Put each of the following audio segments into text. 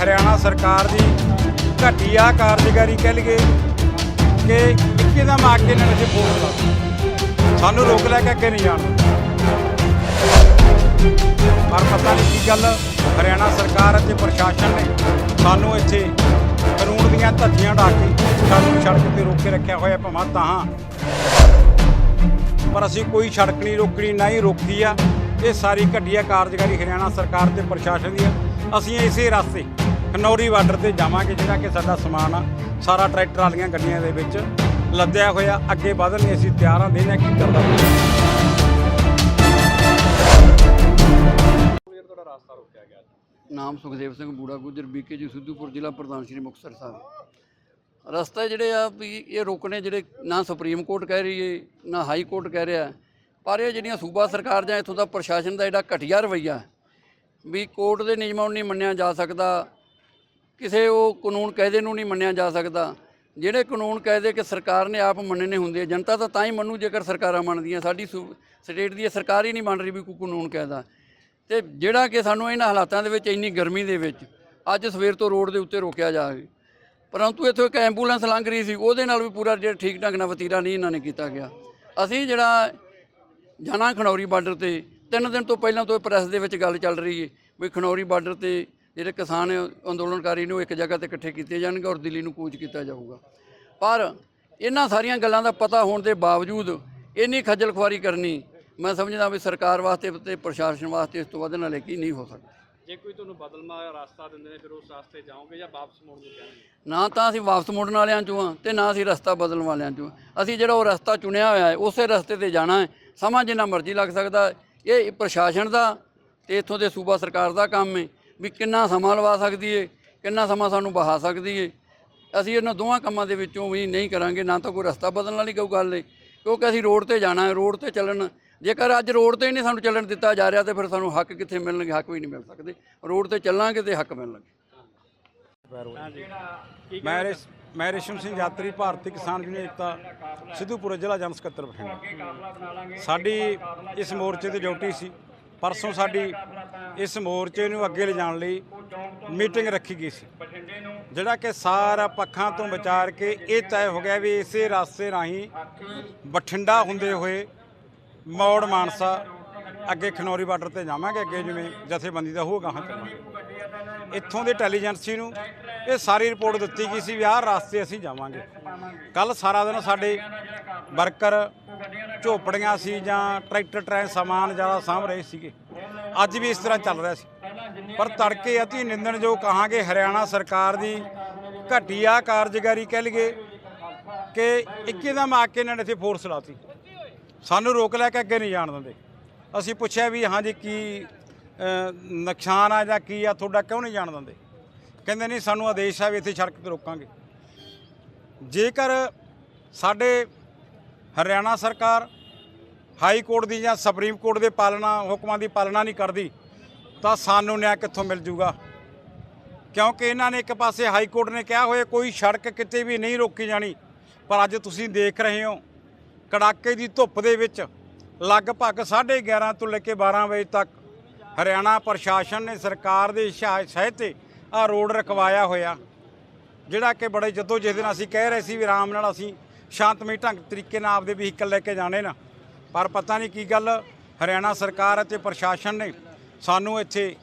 ਹਰਿਆਣਾ ਸਰਕਾਰ ਦੀ ਘਟੀਆ ਕਾਰਜਕਾਰੀ ਕਹਿ ਲਈਏ ਕਿ ਇੱਕਦਮ ਆ ਕੇ ਇਹਨਾਂ ਨੇ ਫੋਨ ਲਾ ਸਾਨੂੰ ਰੋਕ ਲੈ ਕੇ ਅੱਗੇ ਨਹੀਂ ਜਾਣ ਪਰ ਪਤਾ ਨਹੀਂ ਕੀ ਗੱਲ, ਹਰਿਆਣਾ ਸਰਕਾਰ ਅਤੇ ਪ੍ਰਸ਼ਾਸਨ ਨੇ ਸਾਨੂੰ ਇੱਥੇ ਕਾਨੂੰਨ ਦੀਆਂ ਧੱਜੀਆਂ ਢਾ ਕੇ ਸਾਨੂੰ ਸੜਕ ਤੇ ਰੋਕ ਕੇ ਰੱਖਿਆ ਹੋਇਆ, ਭਾਵੇਂ ਤਾਂ ਪਰ ਅਸੀਂ ਕੋਈ ਸੜਕ ਨਹੀਂ ਰੋਕਣੀ, ਨਾ ਹੀ ਰੋਕੀ ਆ। ਇਹ ਸਾਰੀ ਘਟੀਆ ਕਾਰਜਕਾਰੀ ਹਰਿਆਣਾ ਸਰਕਾਰ ਤੇ ਪ੍ਰਸ਼ਾਸਨ ਦੀ ਆ ਅਸੀਂ ਇਸੇ ਰਸਤੇ ਖਨੌਰੀ ਬਾਰਡਰ ਤੇ ਜਾਵਾਂਗੇ, ਜਿਹੜਾ ਕਿ ਸਾਡਾ ਸਮਾਨ ਆ। ਸਾਰਾ ਟਰੈਕਟਰ ਵਾਲੀਆਂ ਗੱਡੀਆਂ ਦੇ ਵਿੱਚ ਲੱਦਿਆ ਹੋਇਆ। ਅੱਗੇ ਵਧਣ ਲਈ ਅਸੀਂ ਤਿਆਰ ਹਾਂ ਦੇਣਾ ਕੀ ਕਰਦਾ ਨਾਮ ਸੁਖਦੇਵ ਸਿੰਘ ਬੂੜਾ ਗੁੱਜਰ, ਬੀਕੇ ਜੀ, ਸਿੱਧੂਪੁਰ ਜ਼ਿਲ੍ਹਾ ਪ੍ਰਧਾਨ ਸ਼੍ਰੀ ਮੁਕਤਸਰ ਸਾਹਿਬ। ਰਸਤੇ ਜਿਹੜੇ ਆ ਵੀ ਇਹ ਰੋਕਣੇ ਜਿਹੜੇ ਨਾ ਸੁਪਰੀਮ ਕੋਰਟ ਕਹਿ ਰਹੀ ਏ, ਨਾ ਹਾਈ ਕੋਰਟ ਕਹਿ ਰਿਹਾ। ਪਰ ਇਹ ਜਿਹੜੀਆਂ ਸੂਬਾ ਸਰਕਾਰ ਜਾਂ ਇੱਥੋਂ ਦਾ ਪ੍ਰਸ਼ਾਸਨ ਦਾ ਜਿਹੜਾ ਘਟੀਆ ਰਵੱਈਆ ਵੀ ਕੋਰਟ ਦੇ ਨਿਯਮਾਂ ਨੂੰ ਨਹੀਂ ਮੰਨਿਆ ਜਾ ਸਕਦਾ, ਕਿਸੇ ਉਹ ਕਾਨੂੰਨ ਕਾਇਦੇ ਨੂੰ ਨਹੀਂ ਮੰਨਿਆ ਜਾ ਸਕਦਾ, ਜਿਹੜੇ ਕਾਨੂੰਨ ਕਾਇਦੇ ਕਿ ਸਰਕਾਰ ਨੇ ਆਪ ਮੰਨਣੇ ਹੁੰਦੇ ਆ, ਜਨਤਾ ਤਾਂ ਤਾਂ ਹੀ ਮੰਨੂ ਜੇਕਰ ਸਰਕਾਰਾਂ ਮੰਨਦੀਆਂ, ਸਾਡੀ ਸੂ- ਸਟੇਟ ਦੀ ਇਹ ਸਰਕਾਰ ਹੀ ਨਹੀਂ ਮੰਨ ਰਹੀ ਵੀ ਕੋਈ ਕਾਨੂੰਨ ਕਾਇਦਾ ਤੇ ਜਿਹੜਾ ਕਿ ਸਾਨੂੰ ਇਹਨਾਂ ਹਾਲਾਤਾਂ ਦੇ ਵਿੱਚ ਇੰਨੀ ਗਰਮੀ ਦੇ ਵਿੱਚ ਅੱਜ ਸਵੇਰ ਤੋਂ ਰੋਡ ਦੇ ਉੱਤੇ ਰੋਕਿਆ ਜਾਵੇ ਪਰੰਤੂ ਇੱਥੋਂ ਇੱਕ ਐਂਬੂਲੈਂਸ ਲੰਘ ਰਹੀ ਸੀ, ਉਹਦੇ ਨਾਲ ਵੀ ਪੂਰਾ ਜਿਹੜਾ ਠੀਕ ਢੰਗ ਨਾਲ ਵਤੀਰਾ ਨਹੀਂ ਇਹਨਾਂ ਨੇ ਕੀਤਾ ਗਿਆ। ਅਸੀਂ ਜਿਹੜਾ ਜਾਣਾ ਖਨੌਰੀ ਬਾਰਡਰ ਤੇ ਤਿੰਨ ਦਿਨ ਤੋਂ ਪਹਿਲਾਂ ਤੋਂ ਪ੍ਰੈਸ ਦੇ ਵਿੱਚ ਗੱਲ ਚੱਲ ਰਹੀ ਹੈ ਵੀ ਖਨੌਰੀ ਬਾਰਡਰ ਤੇ ਜਿਹੜੇ ਕਿਸਾਨ ਅੰਦੋਲਨਕਾਰੀ ਨੂੰ ਇੱਕ ਜਗ੍ਹਾ ਤੇ ਇਕੱਠੇ ਕੀਤੇ ਜਾਣਗੇ ਔਰ ਦਿੱਲੀ ਨੂੰ ਕੂਚ ਕੀਤਾ ਜਾਊਗਾ ਪਰ ਇਹਨਾਂ ਸਾਰੀਆਂ ਗੱਲਾਂ ਦਾ ਪਤਾ ਹੋਣ ਦੇ ਬਾਵਜੂਦ ਇੰਨੀ ਖੱਜਲ ਖੁਆਰੀ ਕਰਨੀ ਮੈਂ ਸਮਝਦਾ ਵੀ ਸਰਕਾਰ ਵਾਸਤੇ ਤੇ ਪ੍ਰਸ਼ਾਸਨ ਵਾਸਤੇ ਇਸ ਤੋਂ ਵੱਧ ਨਾਲੇ ਕੀ ਨਹੀਂ ਹੋ ਸਕਦਾ ਜੇ ਕੋਈ ਤੁਹਾਨੂੰ ਬਦਲਮਾ ਰਸਤਾ ਦਿੰਦੇ ਨੇ ਫਿਰ ਉਸ ਰਸਤੇ ਜਾਓਗੇ ਜਾਂ ਵਾਪਸ ਮੁੜਨ ਨੂੰ ਕਹਿਣਗੇ ਨਾ ਤਾਂ ਅਸੀਂ ਵਾਪਸ ਮੁੜਨ ਵਾਲਿਆਂ ਚੋਂ ਹਾਂ ਤੇ ਨਾ ਅਸੀਂ ਰਸਤਾ ਬਦਲਣ ਵਾਲਿਆਂ ਚੋਂ। ਅਸੀਂ ਜਿਹੜਾ ਉਹ ਰਸਤਾ ਚੁਣਿਆ ਹੋਇਆ ਹੈ ਉਸੇ ਰਸਤੇ ਤੇ ਜਾਣਾ ਹੈ ਸਮਾਂ ਜਿੰਨਾ ਮਰਜ਼ੀ ਲੱਗ ਸਕਦਾ ਹੈ। ਇਹ ਪ੍ਰਸ਼ਾਸਨ ਦਾ ਤੇ ਇੱਥੋਂ ਦੇ ਸੂਬਾ ਸਰਕਾਰ ਦਾ ਕੰਮ ਹੈ ਵੀ ਕਿੰਨਾ ਸਮਾਂ ਲਵਾ ਸਕਦੀ ਏ, ਕਿੰਨਾ ਸਮਾਂ ਸਾਨੂੰ ਬਹਾ ਸਕਦੀ ਏ। ਅਸੀਂ ਇਹਨਾਂ ਦੋਵਾਂ ਕੰਮਾਂ ਦੇ ਵਿੱਚੋਂ ਵੀ ਨਹੀਂ ਕਰਾਂਗੇ, ਨਾ ਤਾਂ ਕੋਈ ਰਸਤਾ ਬਦਲਣ ਵਾਲੀ ਕੋਈ ਗੱਲ ਏ, ਕਿਉਂਕਿ ਅਸੀਂ ਰੋਡ ਤੇ ਜਾਣਾ ਹੈ ਰੋਡ ਤੇ ਚੱਲਣ। ਜੇਕਰ ਅੱਜ ਰੋਡ ਤੇ ਨਹੀਂ ਸਾਨੂੰ ਚੱਲਣ ਦਿੱਤਾ ਜਾ ਰਿਹਾ ਤੇ ਫਿਰ ਸਾਨੂੰ ਹੱਕ ਕਿੱਥੇ ਮਿਲਣਗੇ, ਹੱਕ ਵੀ ਨਹੀਂ ਮਿਲ ਸਕਦੇ। ਰੋਡ ਤੇ ਚੱਲਾਂਗੇ ਤੇ ਹੱਕ ਮਿਲਣਗੇ। ਮੈਂ ਮੈਂ ਰੇਸ਼ਮ ਸਿੰਘ ਯਾਤਰੀ, ਭਾਰਤੀ ਕਿਸਾਨ ਯੂਨੀਅਨ ਏਕਤਾ, ਸਿੱਧੂਪੁਰ ਜ਼ਿਲ੍ਹਾ ਜਨ ਸਕੱਤਰ ਬਠਿੰਡਾ। ਸਾਡੀ ਇਸ ਮੋਰਚੇ ਦੀ ਡਿਊਟੀ ਸੀ। ਪਰਸੋਂ ਸਾਡੀ ਇਸ ਮੋਰਚੇ ਨੂੰ ਅੱਗੇ ਲਿਜਾਣ ਲਈ ਮੀਟਿੰਗ ਰੱਖੀ ਗਈ ਸੀ। ਜਿਹੜਾ ਕਿ ਸਾਰਾ ਪੱਖਾਂ ਤੋਂ ਵਿਚਾਰ ਕੇ ਇਹ ਤੈਅ ਹੋ ਗਿਆ ਵੀ ਇਸੇ ਰਸਤੇ ਰਾਹੀਂ ਬਠਿੰਡਾ ਹੁੰਦੇ ਹੋਏ ਮੌੜ ਮਾਨਸਾ, ਅੱਗੇ ਖਨੌਰੀ ਬਾਰਡਰ ਤੇ ਜਾਵਾਂਗੇ। ਅੱਗੇ ਜਿਵੇਂ ਜਥੇਬੰਦੀ ਦਾ ਹੋਊਗਾ, ਹਾਂ, ਚੱਲਾਂਗੇ। ਇੱਥੋਂ ਦੇ ਇੰਟੈਲੀਜੈਂਸੀ ਨੂੰ ਇਹ ਸਾਰੀ ਰਿਪੋਰਟ ਦਿੱਤੀ ਗਈ ਸੀ ਵੀ ਆਹ ਰਸਤੇ ਅਸੀਂ ਜਾਵਾਂਗੇ। ਕੱਲ ਸਾਰਾ ਦਿਨ ਸਾਡੇ ਵਰਕਰ ਝੋਪੜੀਆਂ ਸੀ ਜਾਂ ਟਰੈਕਟਰ ਟਰੈਨ ਸਮਾਨ ਜ਼ਿਆਦਾ ਸਾਂਭ ਰਹੇ ਸੀਗੇ। ਅੱਜ ਵੀ ਇਸ ਤਰ੍ਹਾਂ ਚੱਲ ਰਿਹਾ ਸੀ। ਪਰ ਤੜਕੇ ਅਤੀ ਨਿੰਦਣਯੋਗ ਕਹਾਂਗੇ, ਹਰਿਆਣਾ ਸਰਕਾਰ ਦੀ ਘਟੀਆ ਕਾਰਜਕਾਰੀ ਕਹਿ ਲਈਏ ਕਿ ਇੱਕਦਮ ਆ ਕੇ ਇਹਨਾਂ ਨੇ ਇੱਥੇ ਫੋਰਸ ਲਾਤੀ। ਸਾਨੂੰ ਰੋਕ ਲੈ ਕੇ ਅੱਗੇ ਨਹੀਂ ਜਾਣ ਦਿੰਦੇ। ਅਸੀਂ ਪੁੱਛਿਆ ਵੀ ਹਾਂਜੀ ਕੀ ਨੁਕਸਾਨ ਆ ਜਾਂ ਕੀ ਆ, ਤੁਹਾਡਾ ਕਿਉਂ ਨਹੀਂ ਜਾਣ ਦਿੰਦੇ? ਕਹਿੰਦੇ ਨਹੀਂ ਸਾਨੂੰ ਆਦੇਸ਼ ਆ ਵੀ ਇੱਥੇ ਸੜਕ ਤੇ ਰੋਕਾਂਗੇ। ਜੇਕਰ ਸਾਡੇ ਹਰਿਆਣਾ ਸਰਕਾਰ ਹਾਈ ਕੋਰਟ ਦੀ ਜਾਂ ਸੁਪਰੀਮ ਕੋਰਟ ਦੇ ਪਾਲਣਾ, ਹੁਕਮਾਂ ਦੀ ਪਾਲਣਾ ਨਹੀਂ ਕਰਦੀ, ਤਾਂ ਸਾਨੂੰ ਨਿਆਂ ਕਿੱਥੋਂ ਮਿਲ ਜੂਗਾ? ਕਿਉਂਕਿ ਇਹਨਾਂ ਨੇ ਇੱਕ ਪਾਸੇ ਹਾਈ ਕੋਰਟ ਨੇ ਕਿਹਾ ਹੋਇਆ, ਕੋਈ ਸੜਕ ਕਿਤੇ ਵੀ ਨਹੀਂ ਰੋਕੀ ਜਾਣੀ, ਪਰ ਅੱਜ ਤੁਸੀਂ ਦੇਖ ਰਹੇ ਹੋ, ਕੜਾਕੇ ਦੀ ਧੁੱਪ ਦੇ ਵਿੱਚ ਲਗਭਗ 11:30 ਤੋਂ ਲੈ ਕੇ 12 ਵਜੇ ਤੱਕ ਹਰਿਆਣਾ ਪ੍ਰਸ਼ਾਸਨ ਨੇ ਸਰਕਾਰ ਦੇ ਸਹਾਇਤੇ ਆ ਰੋਡ ਰਕਵਾਇਆ ਹੋਇਆ। ਜਿਹੜਾ ਕਿ ਬੜੇ ਜਦੋਂ ਜਿਸ ਦਿਨ ਅਸੀਂ ਕਹਿ ਰਹੇ ਸੀ ਵੀ ਆਰਾਮ ਨਾਲ ਅਸੀਂ ਸ਼ਾਂਤਮਈ ਢੰਗ ਤਰੀਕੇ ਨਾਲ ਆਪਦੇ ਵਹੀਕਲ ਲੈ ਕੇ ਜਾਣੇ ਨਾ। ਪਰ ਪਤਾ ਨਹੀਂ ਕੀ ਗੱਲ, ਹਰਿਆਣਾ ਸਰਕਾਰ ਅਤੇ ਪ੍ਰਸ਼ਾਸਨ ਨੇ ਸਾਨੂੰ ਇੱਥੇ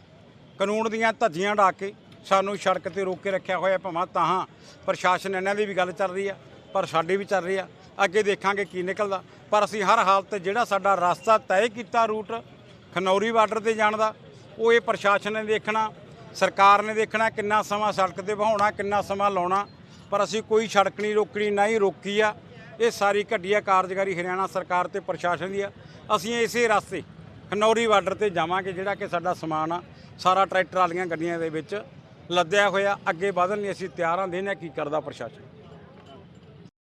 ਕਾਨੂੰਨ ਦੀਆਂ ਧੱਜੀਆਂ ਢਾ ਕੇ ਸਾਨੂੰ ਸੜਕ ਤੇ ਰੋਕ ਕੇ ਰੱਖਿਆ ਹੋਇਆ, ਭਾਵੇਂ ਤਾਂ ਪ੍ਰਸ਼ਾਸਨ ਇਹਨਾਂ ਦੀ ਵੀ ਗੱਲ ਚੱਲ ਰਹੀ ਆ, ਪਰ ਸਾਡੀ ਵੀ ਚੱਲ ਰਹੀ ਆ। ਅੱਗੇ ਦੇਖਾਂਗੇ ਕੀ ਨਿਕਲਦਾ। ਪਰ ਅਸੀਂ ਹਰ ਹਾਲਤ ਤੇ ਜਿਹੜਾ ਸਾਡਾ ਰਸਤਾ ਤੈਅ ਕੀਤਾ ਰੂਟ, ਖਨੌਰੀ ਬਾਰਡਰ ਤੇ ਜਾਣ ਦਾ, ਉਹ ਇਹ ਪ੍ਰਸ਼ਾਸਨ ਨੇ ਦੇਖਣਾ। ਸਰਕਾਰ ਨੇ ਦੇਖਣਾ ਕਿੰਨਾ ਸਮਾਂ ਸੜਕ ਤੇ ਵਹਾਉਣਾ, ਕਿੰਨਾ ਸਮਾਂ ਲਾਉਣਾ, ਪਰ ਅਸੀਂ ਕੋਈ ਸੜਕ ਨਹੀਂ ਰੋਕਣੀ, ਨਾ ਹੀ ਰੋਕੀ ਆ। ਇਹ ਸਾਰੀ ਘਟੀਆ ਕਾਰਜਕਾਰੀ ਹਰਿਆਣਾ ਸਰਕਾਰ ਤੇ ਪ੍ਰਸ਼ਾਸਨ ਦੀ ਆ। ਅਸੀਂ ਇਸੇ ਰਸਤੇ ਖਨੌਰੀ ਬਾਰਡਰ ਤੇ ਜਾਵਾਂਗੇ, ਜਿਹੜਾ ਕਿ ਸਾਡਾ ਸਮਾਨ ਆ। ਸਾਰਾ ਟਰੈਕਟਰ ਵਾਲੀਆਂ ਗੱਡੀਆਂ ਦੇ ਵਿੱਚ ਲੱਦਿਆ ਹੋਇਆ। ਅੱਗੇ ਵਧਣ ਲਈ ਅਸੀਂ ਤਿਆਰ ਹਾਂ ਦੇਣਾ ਕੀ ਕਰਦਾ ਪ੍ਰਸ਼ਾਸਨ।